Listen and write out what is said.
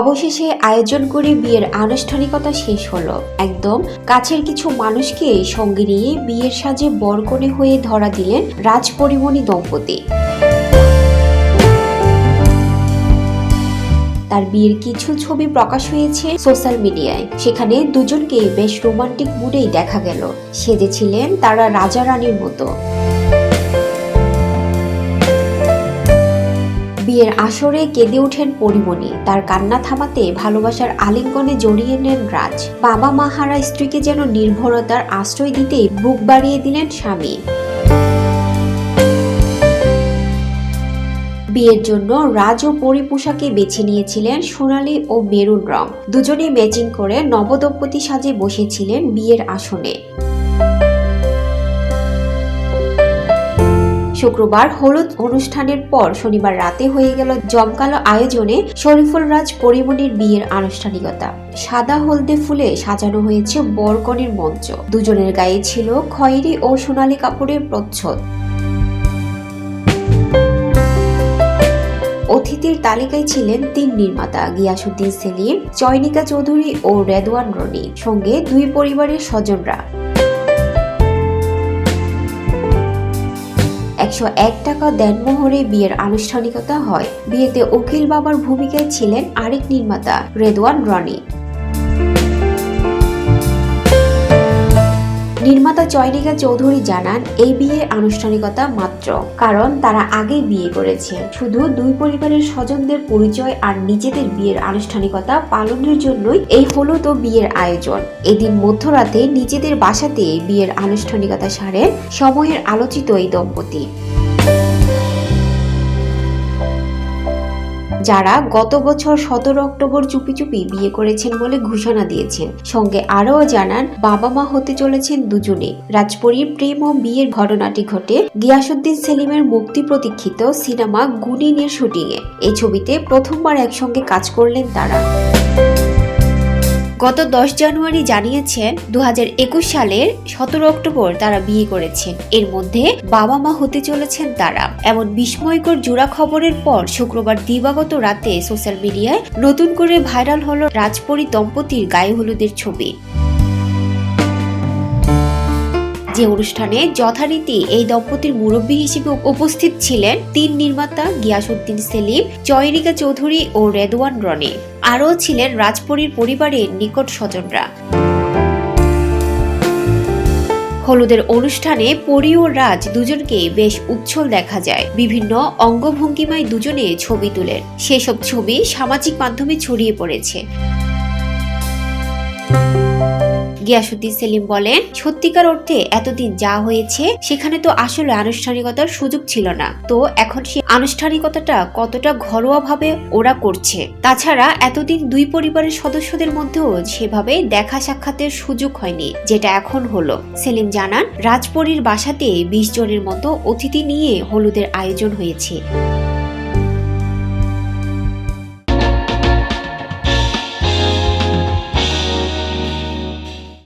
অবশেষে আয়োজন করে বিয়ের আনুষ্ঠানিকতা শেষ হলো। একদম কাছের কিছু মানুষকে সঙ্গে নিয়ে বিয়ের সাজে বরকনে হয়ে ধরা দিলেন রাজপরিমণি দম্পতি। তার বিয়ের কিছু ছবি প্রকাশ হয়েছে সোশ্যাল মিডিয়ায়। সেখানে দুজনকে বেশ রোমান্টিক মুডেই দেখা গেল। সেজেছিলেন তারা রাজা রানীর মতো। বিয়ের আসরে কেঁদে ওঠেন পরিমণি। তার কান্না থামাতে ভালোবাসার আলিঙ্গনে জড়িয়ে নেন রাজ। বাবা মা হারা স্ত্রীকে যেন নির্ভরতার আশ্রয় দিতে বুক বাড়িয়ে দিলেন স্বামী। বিয়ের জন্য রাজ ও পরি পোশাকে বেছে নিয়েছিলেন সোনালি ও মেরুন রং। দুজনে ম্যাচিং করে নবদম্পতি সাজে বসেছিলেন বিয়ের আসনে। শুক্রবার হলুদ অনুষ্ঠানের পর শনিবার রাতে হয়ে গেল জমকালো আয়োজনে শরীফুল রাজ পরিমণির বিয়ের আনুষ্ঠানিকতা। সাদা হলদে ফুলে সাজানো হয়েছে বরকনের মঞ্চ। দুজনের গায়ে ছিল খয়েরি ও সোনালী কাপড়ের প্রচ্ছদ। অতিথির তালিকায় ছিলেন তিন নির্মাতা, গিয়াসুদ্দিন সেলিম চয়নিকা চৌধুরী ও রেদওয়ান রনি। সঙ্গে দুই পরিবারের স্বজনরা। একশো এক টাকা দেন মোহরে বিয়ের আনুষ্ঠানিকতা হয়। বিয়েতে উকিল বাবার ভূমিকায় ছিলেন আরেক নির্মাতা, রেদওয়ান রনি। নির্মাতা চয়নিকা চৌধুরী জানান, এই বিয়ে আনুষ্ঠানিকতা মাত্র, কারণ তারা আগেই বিয়ে করেছে। শুধু দুই পরিবারের স্বজনদের পরিচয় আর নিজেদের বিয়ের আনুষ্ঠানিকতা পালনের জন্যই এই হলো তো বিয়ের আয়োজন। এদিন মধ্যরাতে নিজেদের বাসাতে বিয়ের আনুষ্ঠানিকতা সারেন সময়ের আলোচিত এই দম্পতি। যারা গত বছর সতেরো অক্টোবর চুপি চুপি বিয়ে করেছেন বলে ঘোষণা দিয়েছেন। সঙ্গে আরও জানান, বাবা মা হতে চলেছেন দুজনে। রাজপরীর প্রেম ও বিয়ের ঘটনাটি ঘটে গিয়াসুদ্দিন সেলিমের মুক্তি প্রতীক্ষিত সিনেমা গুনিনের শুটিংয়ে। এই ছবিতে প্রথমবার একসঙ্গে কাজ করলেন তারা। গত দশ জানুয়ারি জানিয়েছেন দু হাজার একুশ সালের সতেরো অক্টোবর তারা বিয়ে করেছেন। এর মধ্যে বাবা মা হতে চলেছেন তারা। এমন বিস্ময়কর জোড়া খবরের পর শুক্রবার দিবাগত রাতে সোশ্যাল মিডিয়ায় নতুন করে ভাইরাল হলো রাজপরী দম্পতির গায়ে হলুদের ছবি। যে অনুষ্ঠানে যথারীতি এই দম্পতির মুরব্বী হিসেবে উপস্থিত ছিলেন তিন নির্মাতা গিয়াসুদ্দিন সেলিম চয়নিকা চৌধুরী ও রেদওয়ান রনি। আরও ছিলেন রাজপরীর পরিবারের নিকট স্বজনরা। হলুদের অনুষ্ঠানে পরি ও রাজ দুজনকে বেশ উচ্ছল দেখা যায়। বিভিন্ন অঙ্গভঙ্গিমায় দুজনে ছবি তুলেন। সেসব ছবি সামাজিক মাধ্যমে ছড়িয়ে পড়েছে। গিয়াসুদ্দিন সেলিম বলেন, সত্যিকার অর্থে এতদিন যা হয়েছে, সেখানে তো আসলে আনুষ্ঠানিকতার সুযোগ ছিল না। তো এখন সে আনুষ্ঠানিকতাটা কতটা ঘরোয়া ভাবে ওরা করছে? তাছাড়া এতদিন দুই পরিবারের সদস্যদের মধ্যেও সেভাবে দেখা সাক্ষাতের সুযোগ হয়নি, যেটা এখন হলো। সেলিম জানান, রাজপরীর বাসাতে বিশ জনের মতো অতিথি নিয়ে হলুদের আয়োজন হয়েছে।